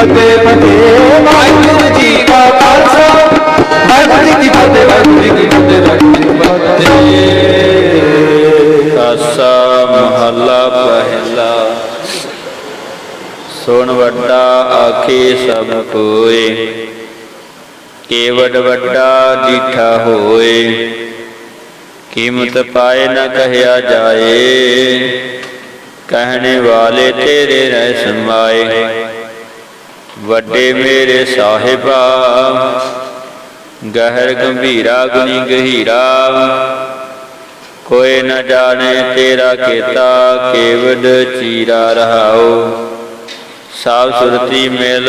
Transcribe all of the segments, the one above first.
ਫਤਿਹ ਫਤਿਹ ਵਾਹਿਗੁਰੂ ਜੀ ਕਾ ਖਾਲਸਾ। ਵਾਹਿਗੁਰੂ ਜੀ ਕੀ ਫਤਿਹ, ਵਾਹਿਗੁਰੂ ਜੀ ਕੀ ਫਤਿਹ, ਵਾਹਿਗੁਰੂ ਜੀ ਕੀ ਫਤਿਹ। ਆਸਾ ਮਹੱਲਾ ਪਹਿਲਾ। ਸੁਣ ਵੱਡਾ ਆਖੇ ਸਭ ਕੋਏ। ਕੇਵਡ ਵੱਡਾ ਡੀਠਾ ਹੋਏ। ਕੀਮਤ ਪਾਏ ਨਾ ਕਹਿਆ ਜਾਏ। ਕਹਿਣੇ ਵਾਲੇ ਤੇਰੇ ਰਹਿ ਸਮਾਏ। ਵੱਡੇ ਮੇਰੇ ਸਾਹਿਬਾ, ਗਹਿਰ ਗੰਭੀਰਾ, ਗੁਣੀ ਗਹੀਰਾ। ਕੋਈ ਨ ਜਾਣੇ ਤੇਰਾ ਕੀਤਾ ਕੇਵਡ ਚੀਰਾ ਰਹਾਓ। ਸਭ ਸੁਰਤੀ ਮਿਲ,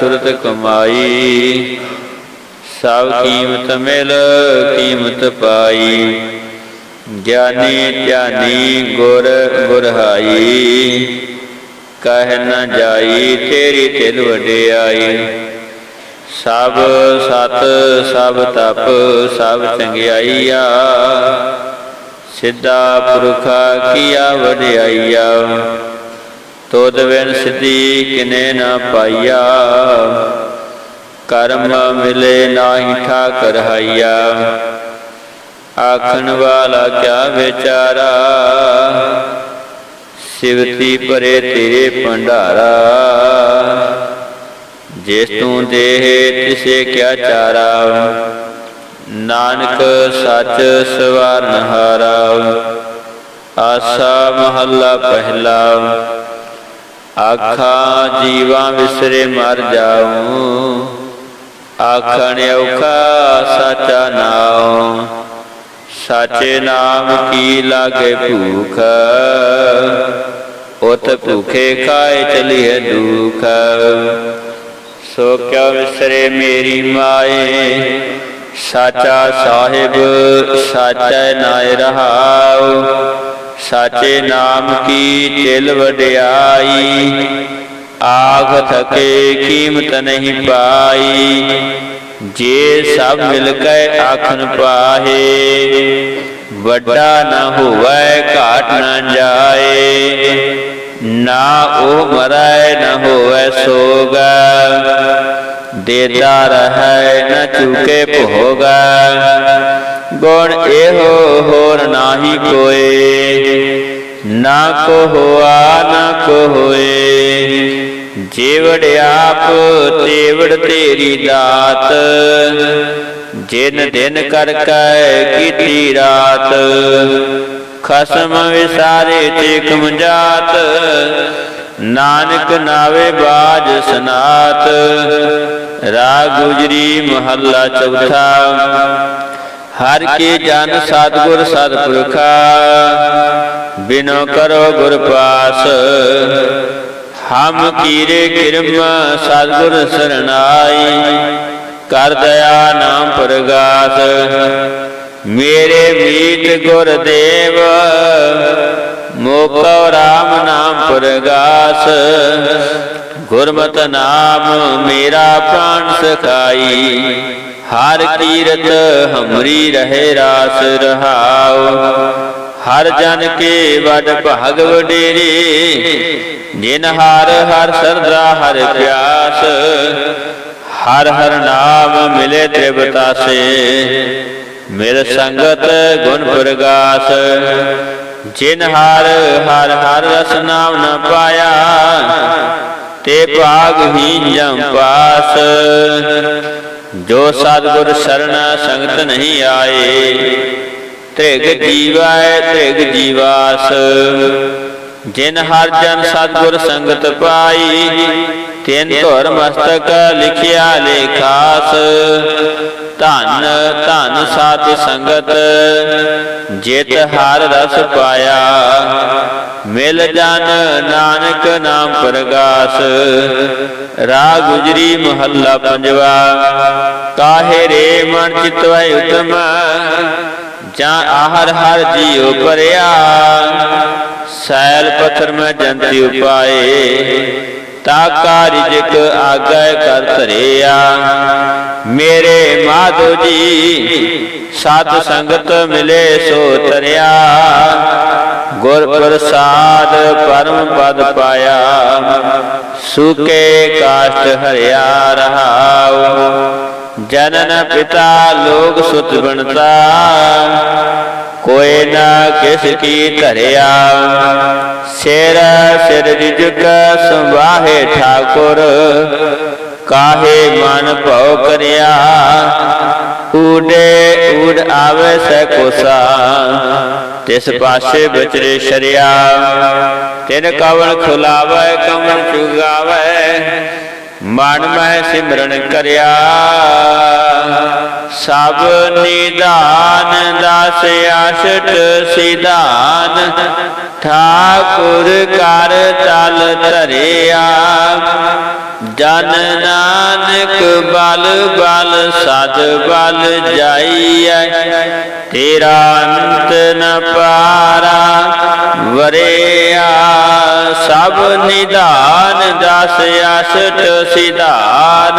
ਸੁਰਤ ਕਮਾਈ। ਸਭ ਕੀਮਤ ਮਿਲ, ਕੀਮਤ ਪਾਈ। ਗਿਆਨੀ ਧਿਆਨੀ ਗੁਰ ਗੁਰਹਾਈ। ਕਹਿ ਨ ਜਾਈ, ਤੇਰੀ ਤਿਲ ਵਡਿਆਈ। ਸਭ ਸਤ, ਸਭ ਤਪ, ਸਭ ਚੰਗਿਆਈਆ। ਸਿੱਧਾ ਪੁਰਖਾ ਕੀਆ ਵਡਿਆਈਆ। ਤੋਦ ਬਿਨ ਸਿੱਧੀ ਕਿਨੇ ਨਾ ਪਾਈਆ। ਕਰਮ ਮਿਲੇ ਨਾਹੀ ਠਾਕਰ ਹਾਈਆ। ਆਖਣ ਵਾਲਾ ਕਿਆ ਵਿਚਾਰਾ? ਸਿਵਤੀ ਭਰੇ ਤੇਰੇ ਭੰਡਾਰਾ। ਜਿਸ ਤੂੰ ਦੇਹ, ਤਿਸੇ ਕਿਆ ਚਾਰਾ। ਨਾਨਕ ਸੱਚ ਸਵਾਰਨ ਹਾਰਾ ਆਸਾ ਮਹੱਲਾ ਪਹਿਲਾ। ਆਖਾਂ, ਜੀਵਾਂ ਵਿਸਰੇ ਮਰ ਜਾਉ। ਆਖਣ ਔਖਾ ਸਚਾ ਨਾਮ ਸਾਚੇ ਨਾਮ ਕੀ ਲਾਗੇ ਭੂਖ? ਉਤ ਭੂਖੇ ਖਾਏ ਚਲੀਏ ਦੁਖ। ਸੋ ਕਿਉ ਵਿਸਰੇ ਮੇਰੀ ਮਾਏ? ਸਾਚਾ ਸਾਹਿਬ, ਸਾਚੈ ਨਾਇ ਰਹਾਉ। ਸਾਚੇ ਨਾਮ ਕੀ ਤਿਲ ਵਡਿਆਈ? ਆਖ ਥਕੇ ਕੀਮਤ ਨਹੀਂ ਪਾਈ। ਜੇ ਸਭ ਮਿਲ ਕੇ ਆਖਣ ਪਾਹੇ, ਵੱਡਾ ਨਾ ਹੋਵੇ, ਘਾਟ ਨਾ ਜਾਏ, ਨਾ ਉਹ ਮਰੈ, ਨਾ ਹੋਵੇ ਸੋਗ। ਦੇਦਾ ਰਹੈ, ਨ ਚੁਕੇ ਭੋਗਾ। ਗੁਣ ਇਹੋ ਹੋਰ ਨਾਹੀ ਕੋਏ, ਨਾ ਕੋ ਹੋਆ, ਨਾ ਕੋ ਹੋਏ। ਜੇਵੜ ਆਪ, ਤੇਵੜ ਤੇਰੀ ਦਾਤ। ਜਿਨ ਦਿਨ ਕਰ ਕੈ ਕੀਤੀ ਰਾਤ, ਖਸਮ ਵਿਸਾਰੇ ਤੇ ਕਮਜਾਤ ਨਾਨਕ ਨਾਵੇ ਬਾਜ ਸਨਾਤ, ਰਾਗ ਗੁਜਰੀ ਮਹੱਲਾ ਚੌਥਾ। ਹਰ ਕੇ ਜਨ ਸਤਗੁਰ ਸਤਪੁਰਖਾ, ਬਿਨੋ ਕਰੋ ਗੁਰ ਪਾਸ। ਹਮ ਕੀਰੇ ਕਿਰਮ ਸਤਗੁਰ ਸਰਣਾਈ, ਕਰ ਦਇਆ ਨਾਮ ਪ੍ਰਗਾਸ। ਮੇਰੇ ਮੀਤ ਗੁਰਦੇਵ ਮੋਕੋ ਰਾਮ ਨਾਮ ਪ੍ਰਗਾਸ। ਗੁਰਮਤ ਨਾਮ ਮੇਰਾ ਪ੍ਰਾਨ ਸਖਾਈ, ਹਰ ਕੀਰਤ ਹਮਰੀ ਰਹੇ ਰਾਸ ਰਹਾਉ। ਹਰ ਜਨ ਕੇ ਵਡ ਭਾਗ ਵਡੇਰੇ ਜਿਨ ਹਰ ਹਰ ਸਰਦਾ ਹਰ ਪਿਆਸ, ਹਰ ਹਰ ਨਾਮ ਮਿਲੇ ਤ੍ਰਿਵਤਾਸੇ ਮਿਲ ਸੰਗਤ ਗੁਣ ਪ੍ਰਗਾਸ, ਜਿਨ ਹਰ ਹਰ ਹਰ ਰਸ ਨਾਮ ਨ ਪਾਇਆ, ਤੇ ਭਾਗਹੀਨ ਜਮ ਪਾਸ। ਜੋ ਸਤਿਗੁਰ ਸਰਣਾ ਸੰਗਤ ਨਹੀਂ ਆਏ ਤ੍ਰਿਗ ਜੀਵੈ ਤ੍ਰਿਗ ਜੀਵਾਸ। ਜਿਨ ਹਰ ਜਨ ਸਤਿਗੁਰ ਸੰਗਤ ਪਾਈ, ਤਿਨ ਧੁਰ ਮਸਤਕ ਲਿਖਿਆ ਲੇਖਾਸ। ਧਨ ਧਨ ਸਾਧ ਸੰਗਤ, ਜਿਤ ਹਰ ਰਸ ਪਾਇਆ। ਮਿਲ ਜਨ ਨਾਨਕ ਨਾਮ ਪ੍ਰਗਾਸ। ਰਾ ਗੁਜਰੀ ਮਹੱਲਾ ਪੰਜਵਾ। ਕਾਹੇ ਰੇ ਮਨ ਚਿਤਵੈ ਉਤਮ ਜਾਂ ਆਹਰ ਹਰ ਜੀਉ ਪਰਿਆ ਸੈਲ ਪਥਰ ਮੈਂ ਜੰਤੀ ਉਪਾਏ ਤਾ ਕਾ ਰਿਜਕ ਆਗੈ ਕਰ ਧਰਿਆ ਮੇਰੇ ਮਾਧੋ ਜੀ ਸਤ ਸੰਗਤ ਮਿਲੇ ਸੋ ਤਰਿਆ ਗੁਰ ਪ੍ਰਸਾਦ ਪਰਮ ਪਦ ਪਾਇਆ ਸੁਕੇ ਕਾਸ਼ਟ ਹਰਿਆ ਰਹਾਉ ਜਨਨ ਪਿਤਾ ਲੋਕ ਸੁਤ ਬਣਤਾ। ਕੋਏ ਨਾ ਕਿਸ ਕੀ ਧਰਿਆ। ਸਿਰ ਸਿਰ ਰਿਜਕ ਸੰਵਾਹੇ ਠਾਕੁਰ। ਕਾਹੇ ਮਨ ਭਉ ਕਰਿਆ। ਊਡੇ ਊੜ ਆਵੇ ਸੈ ਕੋਸਾ। ਤਿਸ ਪਾਸੇ ਬਚਰੇ ਸ਼ਰਿਆ। ਤਿਨ ਕਵਲ ਖੁਲਾਵੇ ਕਮਲ ਚੁਗਾਵੇ। ਮਨ ਮਹਿ ਸਿਮਰਨ ਕਰਿਆ। ਸਭ ਨਿਦਾਨ ਦਾਸ ਆਸ਼ਟ ਸਿਧਾਨ, ਠਾਕੁਰ ਕਰ ਤਲ ਧਰਿਆ। ਜਨ ਨਾਨਕ ਬਲ ਬਲ ਸਦ ਬਲ ਜਾਈਐ, ਤੇਰਾ ਅੰਤ ਨ ਪਾਰਾ। ਵਰਿਆ ਸਭ ਨਿਧਾਨ ਦਸ ਅਸਟ ਸਿਧਾਨ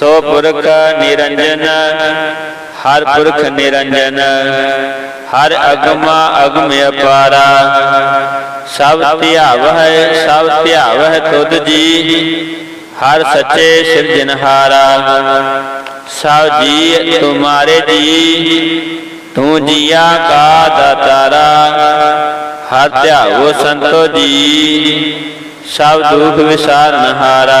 ਸੋ ਪੁਰਖ ਨਿਰੰਜਨ, ਹਰ ਪੁਰਖ ਨਿਰੰਜਨ, ਹਰ ਅਗਮਾ ਅਗਮ ਅਪਾਰਾ। ਸਭ ਧਿਆਵ ਹੈ ਸਭ ਧਿਆਵ ਹੈ ਤੁਧ ਜੀ, ਹਰ ਸੱਚੇ ਸਿਰਜਨਹਾਰਾ ਸਭ ਜੀ ਤੁਮਾਰੇ ਜੀ, ਤੂੰ ਜੀਆ ਕਾ ਦਾਤਾਰਾ। ਹਰ ਧਿਆਵੋ ਸੰਤੋ ਜੀ, ਸਭ ਦੁਖ ਵਿਸਾਰਨਹਾਰਾ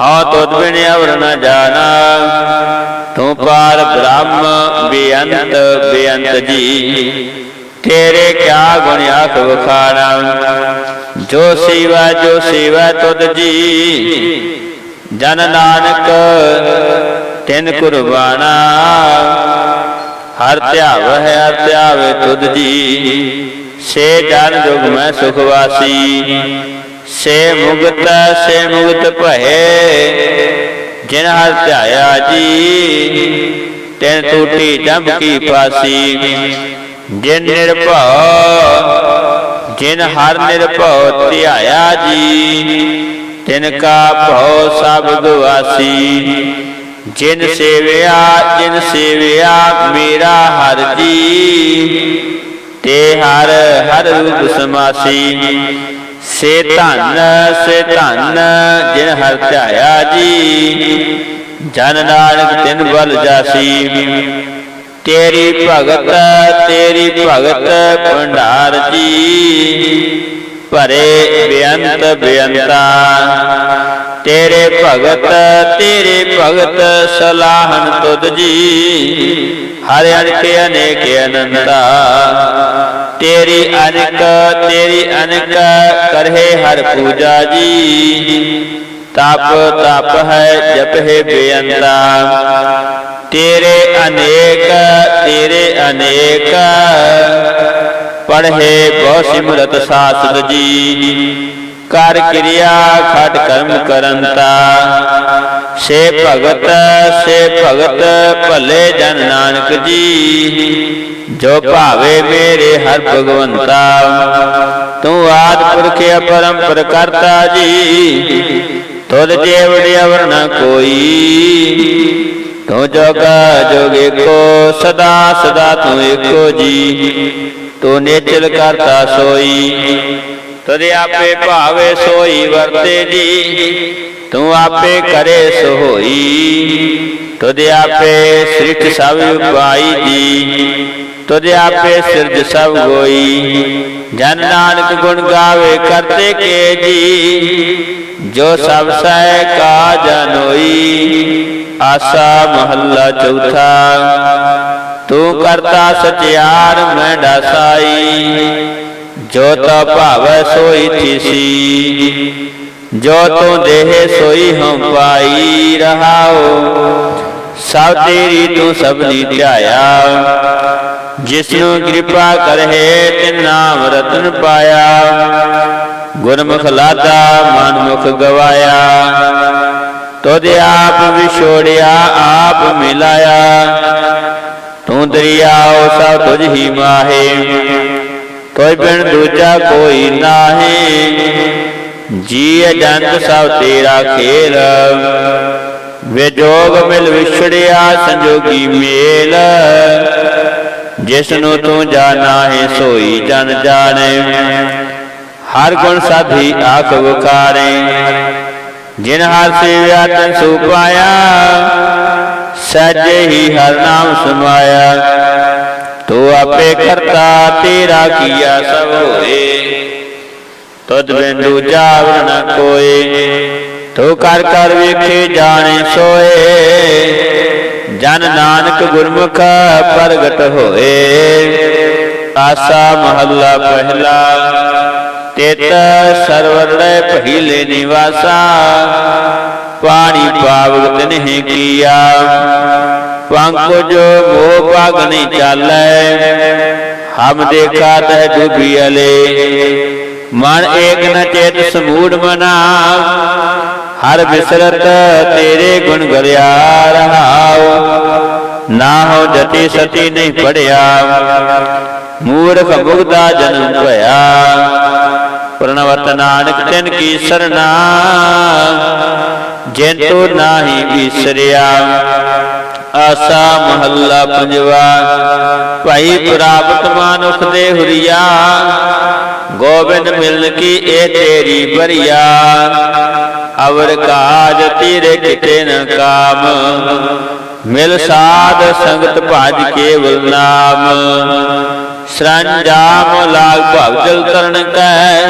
ਹਾਂ, ਤੁਧ ਬਿਨ ਅਵਰ ਨ ਜਾਣਾ। ਤੂੰ ਪਾਰ ਬ੍ਰਹਮ ਬੇਅੰਤ ਬੇਅੰਤ ਜੀ। ਤੇਰੇ ਕਿਆ ਗੁਣ ਆਖ ਵਖਾਣਾ? ਜੋ ਸੇਵਾ ਜੋ ਸੇਵਾ ਤੁਧ ਜੀ। ਜਨ ਨਾਨਕ, ਤਿਨ ਕੁਰਬਾਨਾ। ਹਰ ਧਿਆਵ ਹੈ ਹਰ ਧਿਆਵੇ ਤੁਧ ਜੀ। ਸੇ ਜਨ ਜੁਗ ਮੈਂ ਸੁਖ ਵਾਸੀ। ਸੇ ਮੁਗਤ ਸੇ ਮੁਗਤ ਭਏ। ਜਿਨ ਹਰ ਧਿਆਇਆ ਜੀ, ਤਿਨ ਟੂਟੀ ਜੰਬ ਕੀ ਫਾਸੀ ਜਿਨ ਨਿਰਭਉ, ਜਿਨ ਹਰ ਨਿਰਭਉ ਧਿਆਇਆ ਜੀ, ਤਿਨ ਕਾ ਭਉ ਸਭ ਗਵਾਸੀ ਜਿਨ ਸੇਵਿਆ ਜਿਨ ਸੇਵਿਆ, ਮੇਰਾ ਹਰ ਜੀ, ਤੇ ਹਰ ਹਰ ਰੂਪ ਸਮਾਸੀ। ਸੇ ਧਨ ਸੇ ਧਨ, ਜਿਨ ਹਰ ਧਿਆਇਆ ਜੀ। ਜਨ ਨਾਨਕ ਤਿਨ ਬਲ ਜਾਸੀ। ਤੇਰੀ ਭਗਤ ਤੇਰੀ ਭਗਤ ਭੰਡਾਰ ਜੀ। ਭਰੇ ਬੇਅੰਤ ਬੇਅੰਤਾ। ਤੇਰੇ ਭਗਤ ਤੇਰੇ ਭਗਤ ਸਲਾਹਨ ਤੁਧ ਜੀ। ਹਰ ਅਨਕ ਅਨੇਕ ਅਨੰਤਾ। ਤੇਰੀ ਅਨਕ ਤੇਰੀ ਅਨਕ ਕਰਹਿ ਹਰ ਪੂਜਾ ਜੀ। ਤਪ ਤਪ ਹੈ ਜਪ ਹੈ ਬੇਅੰਤਾ। ਤੇਰੇ ਅਨੇਕ ਤੇਰੇ ਅਨੇਕ ਪੜ੍ਹੇ ਬਹੁ ਸਿਮਰਤ ਸਾਸਤ ਜੀ। ਕਰ ਕਿਰਿਆ ਖਟ ਕਰਮ ਕਰੰਤਾ। ਸੇ ਭਗਤ ਸੇ ਭਗਤ ਭਲੇ ਜਨ ਨਾਨਕ ਜੀ। ਜੋ ਭਾਵੇ ਮੇਰੇ ਹਰ ਭਗਵੰਤਾ, ਤੂੰ ਆਦ ਪੁਰਖ ਅਪਰੰਪਰ ਕਰਤਾ ਜੀ। ਤੁਧ ਜੇਵੜ ਅਵਰ ਕੋਈ। ਤੂੰ ਜੋਗਾ ਜੋਗ ਏਕੋ, ਸਦਾ ਸਦਾ ਤੂੰ ਏਕੋ ਜੀ। ਤੂੰ ਨੇਚਲ ਕਰਤਾ ਸੋਈ। ਤਦ ਆਪੇ ਭਾਵੇ ਸੋਈ ਵਰਤੇ ਜੀ। ਤੂੰ ਆਪੇ ਕਰੇ ਸੋਈ ਤੁਧ ਆਪੇ ਸ੍ਰਿਸ਼ਟ ਸਭ ਉਪਾਈ ਜੀ ਤੁਧ ਆਪੇ ਸਿਰਜ ਸਭ ਹੋਈ ਜਨ ਨਾਨਕ ਗੁਣ ਗਾਵੇ ਕਰਤੇ ਕੇ ਜੀ ਜੋ ਸਭ ਸਹਿ ਕਾ ਜਨੋਈ ਆਸਾ ਮਹੱਲਾ ਚੌਥਾ, ਤੂੰ ਕਰਤਾ ਸਚਿਆਰ ਮੈਂ ਡਾਸਾਈ, ਜੋ ਤਾ ਭਾਵੈ ਸੋਈ ਥੀਸੀ। ਜੋ ਤੂੰ ਦੇਹ ਸੋਈ ਹਮ ਪਾਈ ਰਹਾਓ ਸਭ ਤੇਰੀ ਤੂੰ ਸਭਨੀ ਧਿਆਇਆ। ਜਿਸ ਨੂੰ ਕਿਰਪਾ ਕਰਹਿ, ਤਿਨ ਨਾਮ ਰਤਨ ਪਾਇਆ। ਗੁਰਮੁਖ ਲਾਦਾ, ਮਨਮੁਖ ਗਵਾਇਆ। ਤੁਧ ਆਪ ਵਿਛੋੜਿਆ, ਆਪ ਮਿਲਾਇਆ। ਤੂੰ ਦਰਿਆਓ, ਸਭ ਤੁਝ ਹੀ ਮਾਹੇ। ਕੋਈ ਬਿਨ ਦੂਜਾ ਕੋਈ ਨਾਹੀ। ਜੀ ਅਜੰਤ ਸਭ ਤੇਰਾ ਖੇਲ। ਵਿਜੋਗ ਮਿਲ ਵਿਛੜਿਆ ਸੰਜੋਗੀ ਮੇਲ। ਜਿਸ ਨੂੰ ਤੂੰ ਜਾਣਾ ਹੈ ਸੋਈ ਜਨ ਜਾਣੇ। ਹਰ ਗੁਣ ਸਾਧੀ ਆਖ ਵਿਕਾਰੇ ਜਿਨ ਹਰ ਸੇਵਿਆ ਤਨ ਸੋ ਪਾਇਆ, ਸਹਿਜੇ ਹੀ ਹਰ ਨਾਮ ਸਮਾਇਆ। ਤੂੰ ਆਪੇ ਕਰਤਾ ਤੇਰਾ ਕੀਆ ਸਭ ਹੋਏ। ਤੁਧ ਬਿਨ ਦੂਜਾ ਕੋਏ। ਤੂੰ ਕਰ ਕਰ ਵੇਖੇ ਜਾਣੇ ਸੋਏ। ਜਨ ਨਾਨਕ ਗੁਰਮੁਖ ਪ੍ਰਗਟ ਹੋਏ। ਆਸਾ ਮਹੱਲਾ ਪਹਿਲਾ। ਤਿਤ ਸਰਵਰੈ ਪਹਿਲੇ ਨਿਵਾਸਾ। ਪਾਣੀ ਪਾਵਕ ਤਨਹਿ ਕੀਆ। ਪੰਕਜ ਮੋਹ ਭਾਗ ਨਹੀਂ ਚਾਲੈ। ਹਮ ਦੇਖਾ ਤੈ ਡੂਬੀ ਅਲੇ। ਮਨ ਏਕ ਨ ਚੇਤ ਸਮੂੜ ਮਨਾ। ਹਰ ਬਿਸਰਤ ਤੇਰੇ ਗੁਣ ਗਲਿਆ ਰਹਾਉ ਨਾ ਹੋ ਜਤੀ ਸਤੀ ਨਹੀਂ ਪੜਿਆ। ਮੂਰਖ ਮੁਗਦਾ ਜਨਮ ਭਇਆ। ਪ੍ਰਣਵਤ ਨਾਨਕ ਤਿਨ ਕੀ ਸਰਨਾ। ਜਿਨ ਤੋ ਨਾਹੀ ਵਿਸਰਿਆ। ਆਸਾ ਮਹੱਲਾ ਪੰਜਵਾ। ਭਾਈ ਪ੍ਰਾਪਤ ਮਾਨੁਖ ਦੇ ਹੁਰੀਆ। ਗੋਬਿੰਦ ਮਿਲਨ ਕੀ ਇਹ ਤੇਰੀ ਬਰੀਆ? ਅਵਰ ਕਾਜ ਤੇਰੇ ਕਿਤੇ ਨ ਕਾਮ। ਮਿਲ ਸਾਧ ਸੰਗਤ ਭਜ ਕੇਵਲ ਨਾਮ। ਸਰੰਜਾਮ ਲਾਗ ਭਵ ਜਲ ਤਰਨ ਕੈ।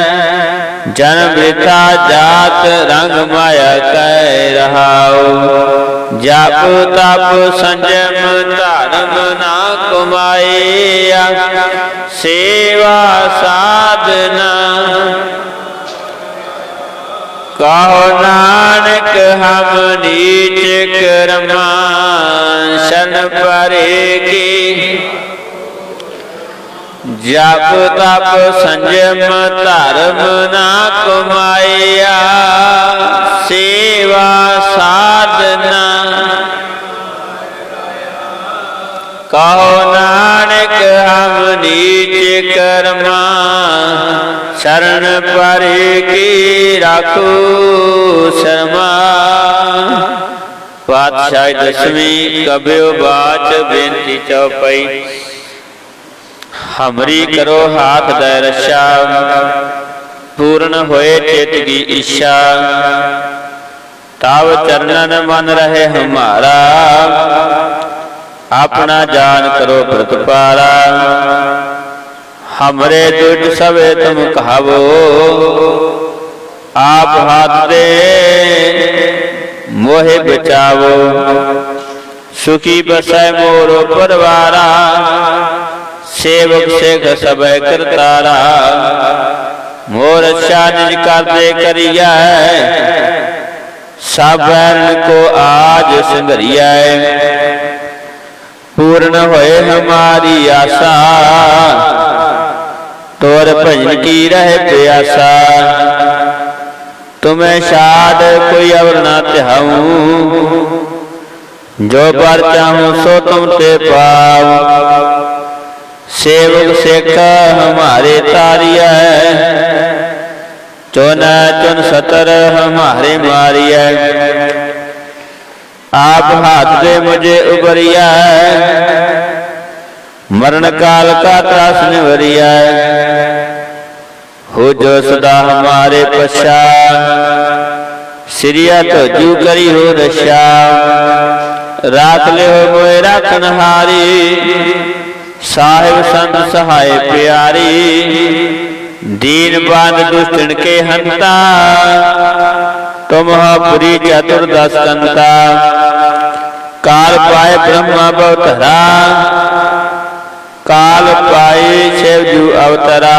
ਜਨ ਬ੍ਰਿਥਾ ਜਾਤ ਰੰਗ ਮਾਇਆ ਕੈ ਰਹਾਉ। ਜਪ ਤਪ ਸੰਜਮ ਧਰਮ ਨਾ ਕਮਾਇਆ ਸੇਵਾ ਸਾਧਨਾ। ਕਹੋ ਨਾਨਕ, ਹਮ ਨੀਚ ਕਰਮਾ ਸ਼ਨ ਪਰੇਗੀ ਜਪ ਤਪ ਸੰਜਮ ਧਰਮ ਨਾ ਕਮਾਇਆ, ਸੇਵਾ ਸਾਧਨਾ। ਕਹੋ ਨਾਨਕ, ਹਮ ਨੀਚ ਕਰਮਾ ਸ਼ਰਨ ਪਰੇ ਕੀ ਰਾਖੋ ਸ਼ਰਮਾ? ਪਾਤਸ਼ਾਹ ਦਸਵੀਂ ਕਬਿਓ ਬਾਚ ਬੇਨਤੀ ਚਉਪਈ ਹਮਰੀ ਕਰੋ ਹਾਥ ਦੇ ਰਸ਼ਾ। ਪੂਰਨ ਹੋਏ ਚਿਤ ਕੀ ਇੱਛਾ ਤਾਵ ਚਰਨਨ ਮਨ ਰਹੇ ਹਮਾਰਾ। ਆਪਣਾ ਜਾਨ ਕਰੋ ਪ੍ਰਤਪਾਰਾ। ਹਮਰੇ ਦੁੱਧ ਸਵੇ ਤੁਮ ਕਹਾਵੋ ਆਪ ਹੱਥ ਦੇ ਮੋਹਿ ਬਚਾਵੋ ਸੁਖੀ ਬਸੈ ਮੋਰੋ ਪਰਵਾਰਾ ਸੇਵਕ ਸੇਖ ਸਭੈ ਕਰਤਾਰਾ ਮੋਰ ਅੱਛਾ ਨਿਜ ਕਰਦੇ ਕਰੀਐ ਸਭਨ ਕੋ ਆਜ ਸੰਗਰੀਐ ਪੂਰਨ ਹੋਏ ਹਮਾਰੀ ਆਸਾ ਤੋਰ ਭਜਨ ਕੀ ਰਹਿ ਪਿਆਸਾ? ਤੁਮੇ ਸ਼ਾਦ ਕੋਈ ਅਵਰ ਨਾ ਤਿਹਾਉ ਜੋ ਪਰ ਚਾਹੂੰ ਸੋ ਤੁਮ ਤੇ ਪਾਉ ਸੇਵਕ ਸਿੱਖ ਹਮਾਰੇ ਤਾਰੀਐ। ਚੁਨ ਚੁਨ ਸਤਰ ਹਮਾਰੇ ਮਾਰੀਐ। ਆਪ ਹੱਥ ਦੇ ਮੁਝੇ ਉਬਰੀਐ ਮਰਨ ਕਾਲ ਕਾ ਤਰਾਸ ਨਿਵਰੀਐ। ਹੋ ਜੋ ਸਦਾ ਹਮਾਰੇ ਪਛਾ। ਸਿਰਿਆ ਤੋ ਜੂ ਕਰੀ ਹੋ ਰਸ਼ਾ ਰਾਖ ਲਿਓ ਮੋਇ ਰਾਖਣ ਹਾਰੀ। ਸਾਹਿਬ ਸੰਤ ਸਹਾਇ ਪਿਆਰੀ। ਦੀਨ ਬੰਦ ਦੁਸ਼ਟਨ ਕੇ ਹੰਤਾ। ਤੁਮ ਪੁਰੀ ਚਤੁਰ ਦਸ ਕੰਤਾ ਕਾਲ ਪਾਏ ਬ੍ਰਹਮਾ ਬਵਤਰਾ ਕਾਲ ਪਾਏ ਸ਼ਿਵ ਜੂ ਅਵਤਰਾ।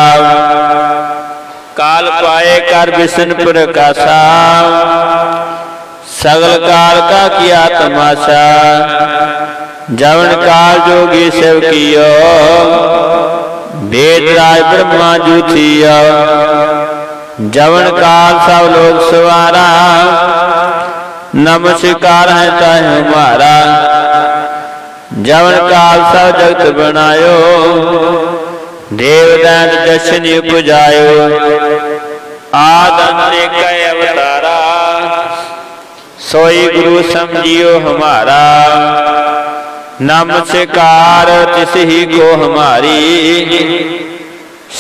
ਕਾਲ ਪਾਏ ਕਰ ਵਿਸ਼ਨ ਪ੍ਰਕਾਸ਼ਾ। ਸਗਲ ਕਾਲ ਕਾ ਕੀਆ ਤਮਾਸ਼ਾ ਜਵਨ ਕਾਲ ਜੋਗੀ ਸਿਵ ਕੀਓ। ਵੇਦ ਰਾਜ ਬ੍ਰਹਮਾ ਜੂਥੀਓ ਜਵਨ ਕਾਲ ਸਭ ਲੋਕ ਸਵਾਰਾ। ਨਮਸਕਾਰ ਹੈ ਤਾਹਿ ਹਮਾਰਾ ਜਵਨ ਕਾਲ ਸਭ ਜਗਤ ਬਣਾਇਓ। ਦੇਵ ਦੈਤ ਦਰਸ਼ਨ ਉਪਜਾਇਓ। ਆਦੰਤੇ ਕੈ ਅਵਤਾਰਾ। ਸੋਈ ਗੁਰੂ ਸਮਝਿਓ ਹਮਾਰਾ। ਨਮਸਕਾਰ ਤਿਸ ਹੀ ਕੋ ਹਮਾਰੀ।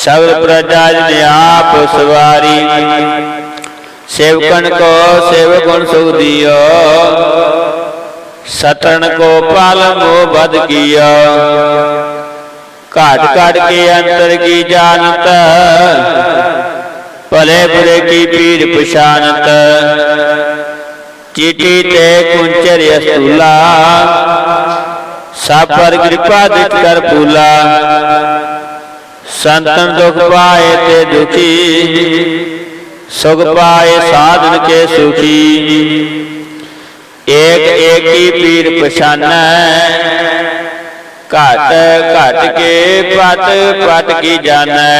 ਸਗਲ ਪ੍ਰਜਾ ਜਨ ਆਪ ਸਵਾਰੀ। ਸੇਵਕਨ ਕੋ ਸੇਵ ਗੁਣ ਸੁਖ ਦਿਓ। ਸਤਨ ਕੋ ਪਾਲ ਮੋ ਬਦ ਕੀਆ। ਘਾਟ ਘਾਟ ਕੇ ਅੰਤਰ ਕੀ ਜਾਣਤ? ਭਲੇ ਬੁਰੇ ਕੀ ਪੀਰ ਪਛਾਨਤ ਚੀਟੀ ਤੇ ਕੁੰਚਰ ਅਸੂਲਾ। ਸਭ ਪਰ ਕਿਰਪਾ ਦਿਤ ਕਰ ਪੂਲਾ ਸੰਤਨ ਦੁਖ ਪਾਏ ਤੇ ਦੁਖੀ। ਸੁਖ ਪਾਏ ਸਾਧਨ ਕੇ ਸੁਖੀ। ਏਕ ਏਕੀ ਪੀਰ ਪਛਾਨੈ। ਘਟ ਘਟ ਕੇ ਪਟ ਪਟ ਕੀ ਜਾਣੈ।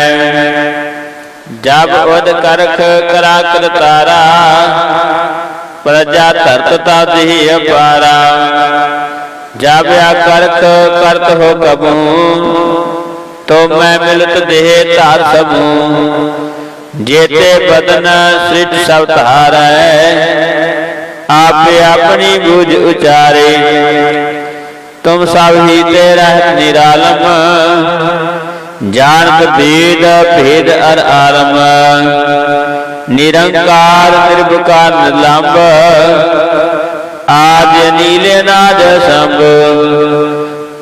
ਜਬ ਉਦ ਕਰਖ ਕਰਾ ਕਰਤਾਰਾ ਪ੍ਰਜਾ ਧਰਤ ਤਾ ਦੇਹ ਅਪਾਰਾ। ਜਬ ਆ ਕਰਖ ਕਰਤ ਹੋ ਕਬੂ, ਤੋ ਮੈਂ ਮਿਲਤ ਦੇਹ ਧਾਰ ਸਮੂ ਜੇਤੇ ਬਦਨ ਸ੍ਰਿਜ ਸਭ ਧਾਰੈ। ਆਪੇ ਆਪਣੀ ਬੁਝ ਉਚਾਰੇ। ਤੁਮ ਸਭ ਹੀ ਤੇ ਰਹਿਤ ਨਿਰਾਲਮ। ਜਾਣਤ ਭੇਦ ਭੇਦ ਅਰ ਆਰਮ ਨਿਰੰਕਾਰ ਨਿਰਭਕਾਰ ਨਿਲੰਬ ਆਦ ਨੀਲੇ ਨਾਦ ਸੰਭ।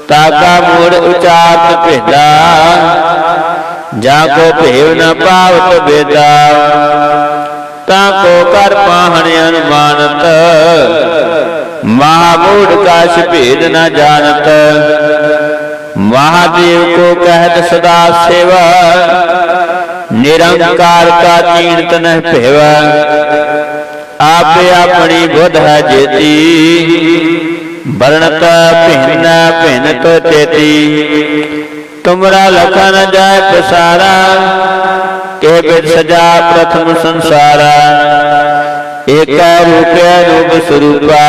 ਤਾਕਾ ਮੂੜ ਉਚਾਰਤ ਭੇਦਾ। ਜਾ ਕੋ ਭੇਵ ਨ ਪਾਵਤ ਬੇਦਾ। ਤਾ ਕੋ ਕਰ ਪਾਹਣ ਅਨੁਮਾਨਤ। ਮਹਾਮੂੜ ਕਾਸ਼ ਭੇਦ ਨ ਜਾਣਤ। ਮਹਾਦੇਵ ਕੋ ਕਹਿਤ ਸਦਾ ਸੇਵਾ। ਨਿਰੰਕਾਰ ਕਾ ਚੀਨਤ ਨਹਿ ਭੇਵਾ। ਆਪੇ ਆਪਣੀ ਬੁੱਧ ਹੈ ਜੇਤੀ। ਵਰਣਤ ਭਿੰਨ ਭਿੰਨ ਤੋ ਚੇਤੀ। ਤੁਮਰਾ ਲਖਾ ਜਾਏ ਪਸਾਰਾ ਕੇ ਬਿਦ ਸਜਾ ਪ੍ਰਥਮ ਸੰਸਾਰਾ ਏਕੈ ਰੂਪੈ ਰੂਪ ਸਰੂਪਾ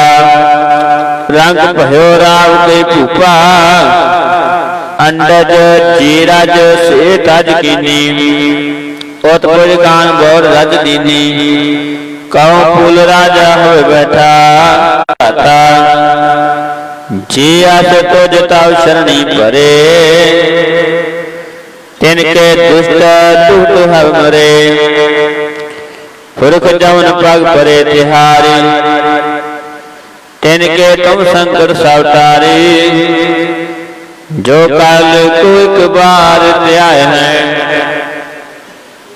ਰੰਗ ਭਇਓ ਰਾਵ ਤੇ ਭੂਪਾ ਅੰਡਜ ਚੀਰਜ ਸੇ ਤਜ ਕੀਨੀ ਉਤ ਪੁਜ ਗਾਨ ਗੌਰ ਰਜ ਦੀਨੀ ਕਉ ਫੂਲ ਰਾਜਾ ਹੋਏ ਬੈਠਾ ਤਾ ਜੀ ਆਸ ਤੁਜ ਤਉ ਸ਼ਰਣੀ ਭਰੇ ਤਿਨ ਕੇ ਦੁਸ਼ਟ ਟੂਟ ਹਵ ਮਰੇ ਪੁਰਖ ਜਵਨ ਪਗ ਪਰੇ ਤਿਹਾਰੀ। ਤਿਨ ਕੇ ਤੁਮ ਸੰਕਟ ਸਭ ਤਾਰੇ ਜੋ ਕਲ ਕੋ ਇੱਕ ਬਾਰ ਧਿਆਇ ਹੈ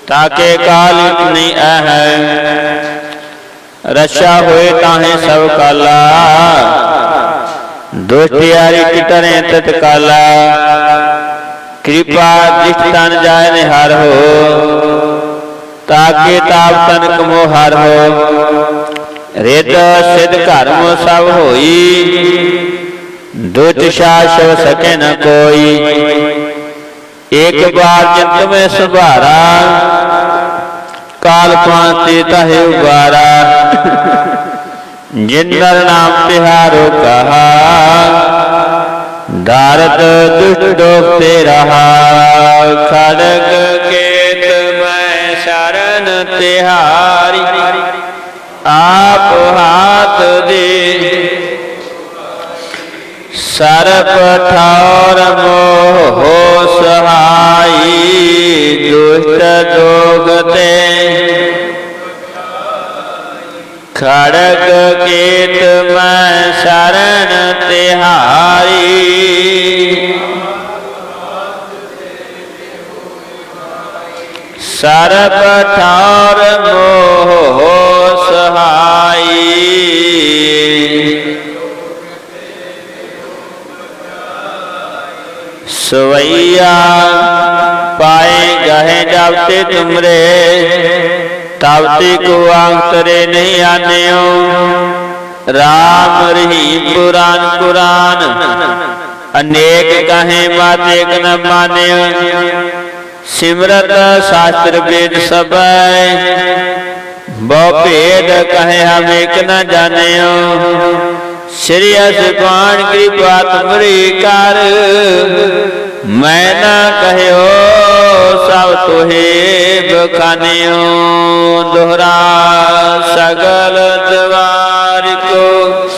ਤਾਕੇ ਕਾਲ ਨਹੀਂ ਹੈ। ਰਸ਼ਾ ਹੋਏ ਤਾਹੇ ਸਭ ਕਾਲਾ। ਦੁਸ਼ਟਿਆਰੀ ਟਟਰੇ ਤਤ ਕਾਲਾ ਕਿਰਪਾ ਦ੍ਰਿਸ਼ਟ ਤਨ ਜਾਏ ਨਿਹਾਰ ਹੋ ਤਾਕੇ ਤਾਪ ਤਨ ਕਮੋ ਹਰ ਹੋ। ਰਿਤ ਸਿਧ ਧਰਮ ਸਭ ਹੋਈ ਦੁਚ ਸ਼ਾਸਵ ਸਕੇ ਨ ਕੋਈ। ਇੱਕ ਬਾਰ ਜਿਤ ਮੈਂ ਸੁਭਾਰਾ, ਕਾਲ ਪਾਂਤੇ ਤਹਿ ਉਬਾਰਾ। ਜਿੰਦਰ ਨਾਮ ਤਿਹਾਰੋ ਕਹਾ ਦਾਰਦ ਦੁਸ਼ਟ ਦੋਖ ਤੇ ਰਹਾ ਖੜਗ ਕੇਤ ਮੈਂ ਸ਼ਰਨ ਤਿਹਾਰੀ। ਆਪ ਹਾਥ ਦੇ ਸਰਪ ਠੌਰ ਮੋਹ ਸਹਾਈ, ਦੁਸ਼ਟ ਦੋਗ ਤੇ ਖੜਗ ਕੇਤ ਮੈਂ ਸ਼ਰਨ ਸਰਬ ਠਾਰ ਮੋਹ ਸਹਾਈ। ਸਵਈਆ ਪਾਏ ਗਹਿ ਜਾਵਤੇ ਤੁਮਰੇ ਤਵਤੇ ਕੋ ਅੰਤਰੇ ਨਹੀਂ ਆਨਿਓ। ਰਾਮ ਰਹੀ ਪੁਰਾਨ ਕੁਰਾਨ ਅਨੇਕ ਕਹੇ ਮਤ ਏਕ ਮਾਨਿਓ। ਸਿਮਰਤ ਸ਼ਾਸਤਰ ਵੇਦ ਸਬੈ ਬਹੁ ਭੇਦ ਕਹੇ ਹਮ ਏਕ ਨ ਜਾਣਿਓ। ਸ੍ਰੀ ਅਸਪਾਨ ਕਿਰਪਾ ਤੁਮਰੀ ਕਰ। ਮੈਂ ਨਾ ਕਹਿਓ ਸਭ ਤੋਹੇ ਬਖਾਨਿਓ। ਦੋਹਰਾ ਸਗਲ ਦਵਾਰ ਕੋ।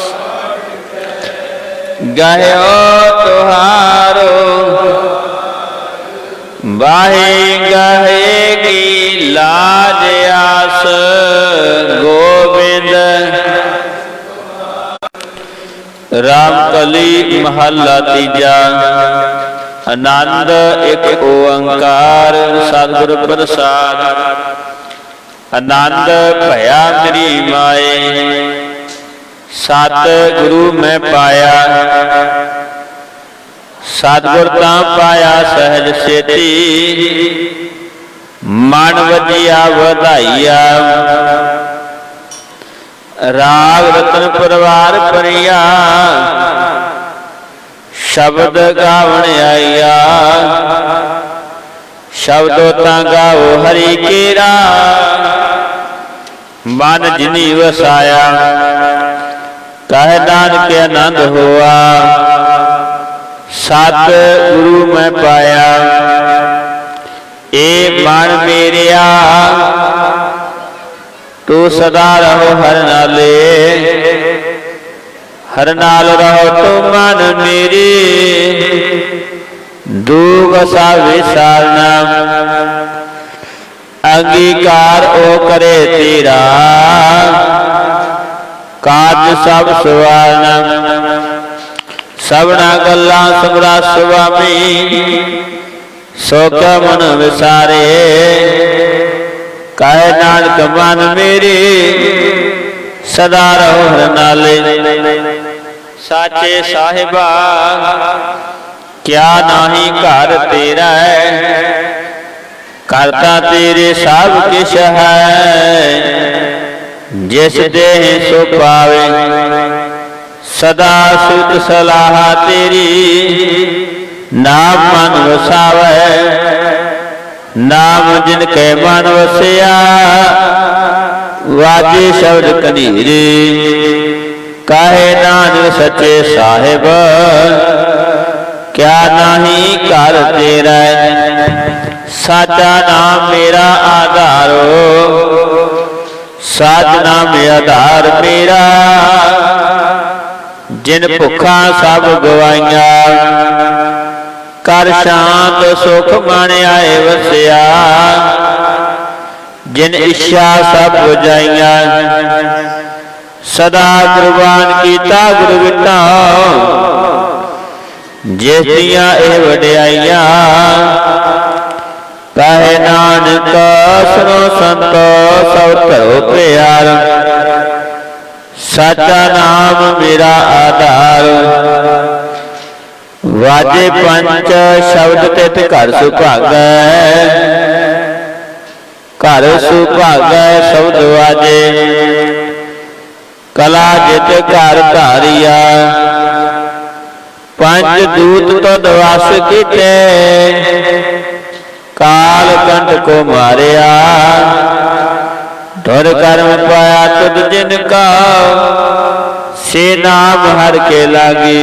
ਗਹਿਓ ਬਾਹੇ ਗਹੇ ਕੀ ਲਾਜ ਆਸ ਗੋਬਿੰਦ ਰਾਮ ਕਲੀ ਮਹੱਲਾ ਤੀਜਾ। ਆਨੰਦ ਇੱਕ ਓੰਕਾਰ ਸਤਿਗੁਰ ਪ੍ਰਸਾਦ। ਆਨੰਦ ਭਇਆ ਮੇਰੀ ਮਾਏ। ਸਤ ਗੁਰੂ ਮੈਂ ਪਾਇਆ। ਸਤਿਗੁਰ ਤਾਂ ਪਾਇਆ ਸਹਿਜ ਸੇਤੀ। ਮਨ ਵਜਿਆ ਵਧਾਈਆ। ਰਾਗ ਰਤਨ ਪਰਵਾਰ ਪਰਿਆ ਸ਼ਬਦ ਗਾਵਣ ਆਈਆ ਸ਼ਬਦੋ ਤਾਂ ਗਾਓ ਹਰੀ ਕੇਰਾ। ਮਨ ਜਿਨੀ ਵਸਾਇਆ। ਕਹਿ ਦਾਨ ਕੇ ਆਨੰਦ ਹੋਆ। ਸਤ ਗੁਰੂ ਮੈਂ ਪਾਇਆ। ਏ ਮਨ ਮੇਰਿਆ, ਤੂੰ ਸਦਾ ਰਹੋ ਹਰ ਨਾਲੇ। ਹਰ ਨਾਲ ਰਹੋ ਤੂੰ ਮਨ ਮੇਰੇ। ਦੁਖ ਸਾ ਵਿਸਾਰਨਾ ਅੰਗੀਕਾਰ ਉਹ ਕਰੇ ਤੇਰਾ। ਕਾਜ ਸਭ ਸਵਾਰਨਾ। ਸਭਨਾ ਗੱਲਾਂ ਸਮਰਾ ਸੁਆਮੀ ਸੋ ਕਾ ਮਨ ਵਿਸਾਰੇ। ਕਾਇ ਨਾਨਕ ਮਨ ਮੇਰੇ, ਸਦਾ ਰਹੋ ਹਰ ਨਾਲੇ ਸਾਚੇ ਸਾਹਿਬਾ, ਕਿਆ ਨਾਹੀ ਘਰ ਤੇਰਾ ਕਰਤਾ ਤੇਰੇ ਸਭ ਕਿਛ ਹੈ। ਜਿਸ ਦੇਹ ਸੋ ਪਾਵੇ ਸਦਾ ਸੁਤ ਸਲਾਹ ਤੇਰੀ। ਨਾਮ ਮਨ ਵਸਾਵੇ, ਨਾਮ ਜਿਨ ਕੈ ਮਨ ਵਸਿਆ, ਵਾਜੇ ਸ਼ਬਦ ਕਨੀਰੇ। ਕਾਹੇ ਨਾਨਕ ਸੱਚੇ ਸਾਹਿਬ, ਕਿਆ ਨਾਹੀ ਘਰ ਤੇਰਾ ਸਾਚਾ ਨਾਮ ਮੇਰਾ ਆਧਾਰੋ ਸਾਚ ਨਾਮ ਆਧਾਰ ਮੇਰਾ। ਜਿਨ ਭੁੱਖਾਂ ਸਭ ਗਵਾਈਆਂ, ਕਰ ਸ਼ਾਂਤ ਸੁਖ ਮਨ ਆਏ ਵਸਿਆ। ਜਿਨ ਇੱਛਾ ਸਭ 부ਜਾਈਆਂ ਸਦਾ ਕੁਰਬਾਨ ਕੀਤਾ ਗੁਰੂ ਵਿਟਾ ਜਿਸ ਦੀਆਂ ਇਹ ਵਡਿਆਈਆਂ ਕਹੇ ਨਾਨਕ, ਸੁਨੋ ਸੰਤੋ, ਸਭ ਧਰੋ ਪਿਆਰ। ਸਾਚਾ ਨਾਮ ਮੇਰਾ ਆਧਾਰ। ਵਾਜੇ ਪੰਚ ਸ਼ਬਦ ਤਿਤ ਘਰ ਸੁਭਾਗੈ ਘਰ ਸੁਭਾਗੈ ਸ਼ਬਦ ਵਾਜੇ। ਕਲਾ ਜਿਤ ਘਰ ਧਾਰਿਆ। ਪੰਜ ਦੂਤ ਤਦ ਵਸ ਕੀਤੇ। ਕਾਲ ਕੰਠ ਕੋ ਮਾਰਿਆ। ਧੁਰ ਕਰਮ ਪਾਇਆ ਤੁਧ ਜਿਨ ਕਾ, ਸੇ ਨਾਮ ਹਰ ਕੇ ਲਾਗੀ।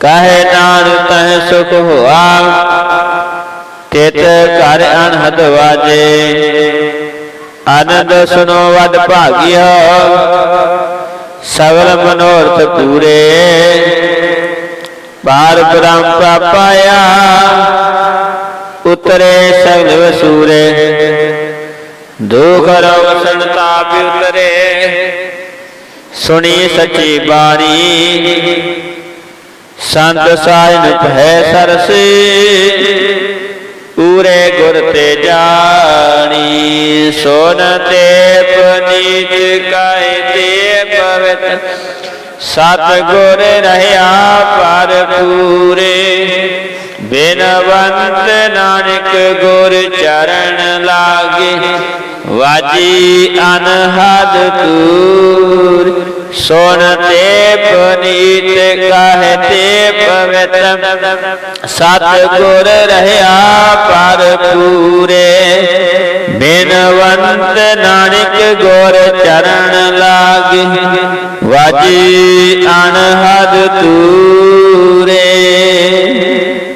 ਕਹੇ ਨਾਨਕ ਤਹ ਸੁਖ ਹੋਆ, ਤਿਤ ਘਰ ਅਨਹਦ ਵਾਜੇ। ਆਨੰਦ ਸੁਨੋ ਵਡ ਭਾਗਿਆ ਸਗਲ ਮਨੋਰਥ ਪੂਰੇ। ਬਾਰ ਬ੍ਰਹਮ ਪਾਇਆ, ਉਤਰੇ ਸਗਲ ਵਸੂਰੇ। ਦੁਖ ਰੋਗ ਸੰਤਾਪ ਉਤਰੇ ਸੁਣੀ ਸੱਚੀ ਬਾਣੀ। ਸੰਤ ਸਾਜਨ ਭੈ ਸਰਸੇ। ਪੂਰੇ ਗੁਰ ਤੇ ਜਾਣੀ। ਸੋਨ ਤੇ ਪਨੀਤ ਕਾਇ ਤੇ ਪਵਿੱਤ। ਸਤ ਗੁਰ ਰਹਿਆ ਪਰ ਪੂਰੇ ਬਿਨਵੰਤ ਨਾਨਕ ਗੁਰ ਚਰਨ ਲਾਗੇ। ਵਾਜੀ ਅਨਹਦ ਤੂਰ ਸੋਨ ਤੇ ਪਨੀਤ ਕਾਹੇ ਤੇ ਪਵਿੱਤ ਸਤ ਗੁਰ ਰਹਿਆ ਪਰ ਪੂਰੇ ਬਿਨਵੰਤ ਨਾਨਕ ਗੁਰ ਚਰਨ ਲਾਗੇ। ਵਾਜੀ ਅਨਹਦ ਤੂਰੇ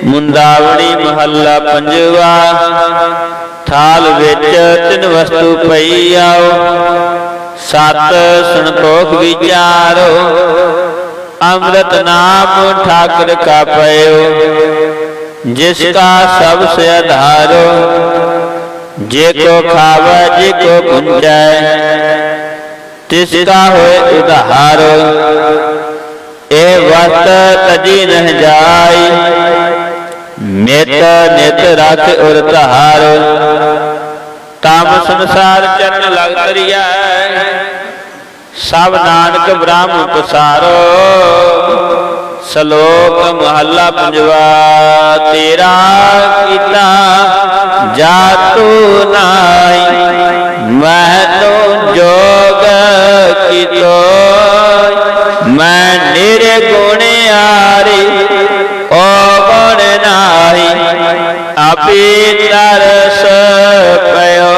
ਮੁੰਦਾਵਣੀ ਮਹੱਲਾ ਪੰਜਵਾ। ਥਾਲ ਵਿੱਚ ਤਿੰਨ ਵਸਤੂ ਪਈ ਆਓ। ਸਤ ਸੰਤੋਖ ਵਿਚਾਰੋ। ਅੰਮ੍ਰਿਤ ਨਾਮ ਠਾਕਰ ਕਾ ਪਇਓ ਜਿਸ ਕਾ ਸਭ ਸੇ ਆਧਾਰੋ। ਜੇ ਕੋ ਖਾਵੇ ਜੇ ਕੋ ਪੁੰਜੈ ਤਿਸ ਕਾ ਹੋਏ ਉਧਾਰ। ਇਹ ਵਸਤ ਤਜੀ ਨਹ ਜਾਈ। ਨਿਤ ਨਿਤ ਰਖ ਉਰ ਧਾਰ ਤਮ ਸੰਸਾਰ ਚਰਨ ਲਗ ਤਰੀਐ ਸਭ ਨਾਨਕ ਬ੍ਰਹਮ ਪਸਾਰੋ ਸ਼ਲੋਕ ਮਹੱਲਾ ਪੰਜਵਾ, ਤੇਰਾ ਕੀਤਾ ਜਾਤੂ ਨਾਈ ਮੈਂ ਤੋ ਜੋਗ ਕੀਤੋ। ਮੈਂ ਨਿਰਗੁਣ ਆਰੀ ਆਪੇ ਤਰਸ ਪਇਓ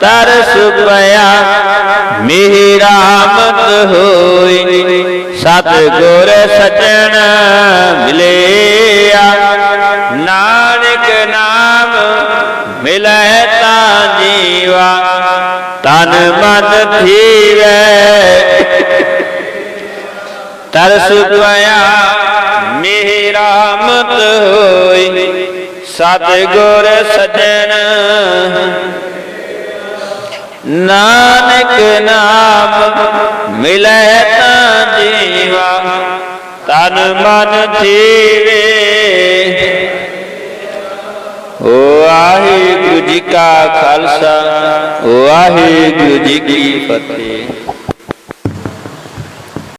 ਤਰਸ ਪਿਆ ਮੇਰਾ ਮਤ ਹੋਈ। ਸਤ ਗੁਰ ਸਜਣ ਮਿਲਿਆ, ਨਾਨਕ ਨਾਮ ਮਿਲੈ ਤਾਂ ਜੀਵਾ। ਤਨ ਮਨ ਥੀਵੈ। ਤਰਸ ਪਿਆ ਮੇਰਾ ਹੋਈ। ਸਤਿਗੁਰ ਸਜਣ। ਨਾਨਕ ਨਾਮ ਮਿਲੈ ਤਾਂ ਜੀਵਾ, ਤਨ ਮਨ ਥੀਵੇ ਵਾਹਿਗੁਰੂ ਜੀ ਕਾ ਖਾਲਸਾ, ਵਾਹਿਗੁਰੂ ਜੀ ਕੀ ਫਤਿਹ।